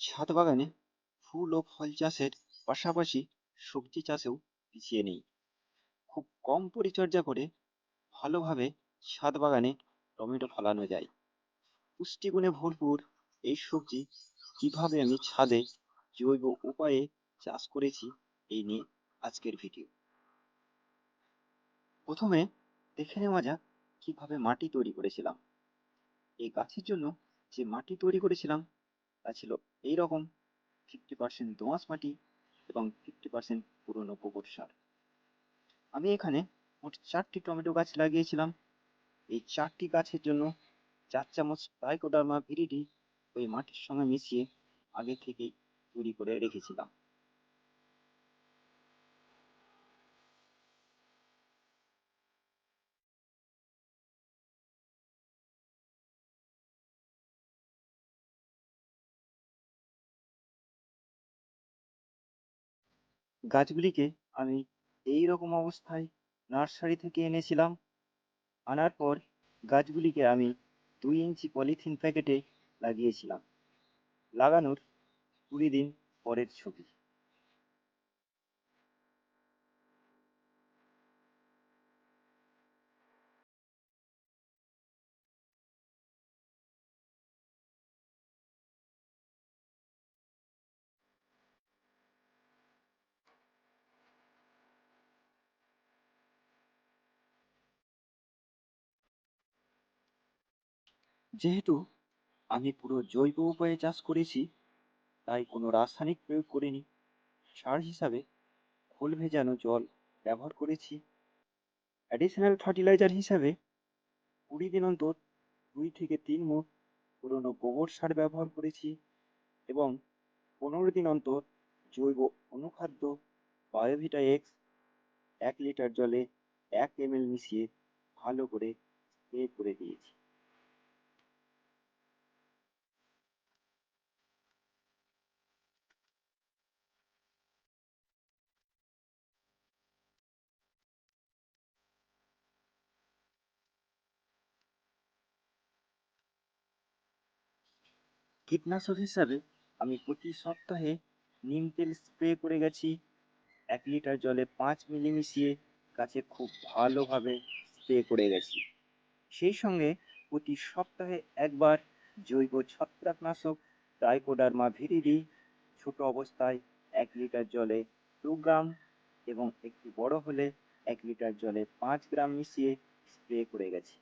ছাদ বাগানে ফুল ও ফল চাষের পাশাপাশি সবজি চাষেও পিছিয়ে নেই। খুব কম পরিচর্যা করে ভালোভাবে ছাদ বাগানে টমেটো ফলানো যায়। পুষ্টিগুণে ভরপুর এই সবজি কীভাবে আমি ছাদে জৈব উপায়ে চাষ করেছি, এই নিয়ে আজকের ভিডিও। প্রথমে দেখে নেওয়া যাক কীভাবে মাটি তৈরি করেছিলাম। এই গাছের জন্য যে মাটি তৈরি করেছিলাম তা ছিল এইরকম ফিফটি পার্সেন্ট দোঁয়াশ মাটি এবং ফিফটি পার্সেন্ট পুরনো গোবর সার। আমি এখানে মোট চারটি টমেটো গাছ লাগিয়েছিলাম। এই চারটি গাছের জন্য চার চামচ ট্রাইকোডার্মা ভিরিডি ওই মাটির সঙ্গে মিশিয়ে আগে থেকেই তৈরি করে রেখেছিলাম। গাছগুলিকে আমি এই রকম অবস্থায় নার্সারি থেকে এনেছিলাম। আনার পর গাছগুলিকে আমি দুই ইঞ্চি পলিথিন প্যাকেটে লাগিয়েছিলাম। লাগানোর কুড়ি দিন পরের ছবি। যেহেতু আমি পুরো জৈব উপায়ে চাষ করেছি, তাই কোনো রাসায়নিক প্রয়োগ করিনি। সার হিসাবে খোল ভেজানো জল ব্যবহার করেছি। অ্যাডিশনাল ফার্টিলাইজার হিসাবে কুড়ি দিন অন্তর দুই থেকে তিন মুঠ পুরনো গোবর সার ব্যবহার করেছি এবং পনেরো দিন অন্তর জৈব অনুখাদ্য বায়োভিটা এক্স এক লিটার জলে এক এমএল মিশিয়ে ভালো করে স্প্রে করে দিয়েছি। কীটনাশক হিসাবে আমি প্রতি সপ্তাহে নিম তেল স্প্রে করে গেছি। এক লিটার জলে পাঁচ মিলি মিশিয়ে গাছে খুব ভালোভাবে স্প্রে করে গেছি। সেই সঙ্গে প্রতি সপ্তাহে একবার জৈব ছত্রাকনাশক ট্রাইকোডার্মা ভিরিডি ছোট অবস্থায় এক লিটার জলে দু গ্রাম এবং একটু বড় হলে এক লিটার জলে পাঁচ গ্রাম মিশিয়ে স্প্রে করে গেছি।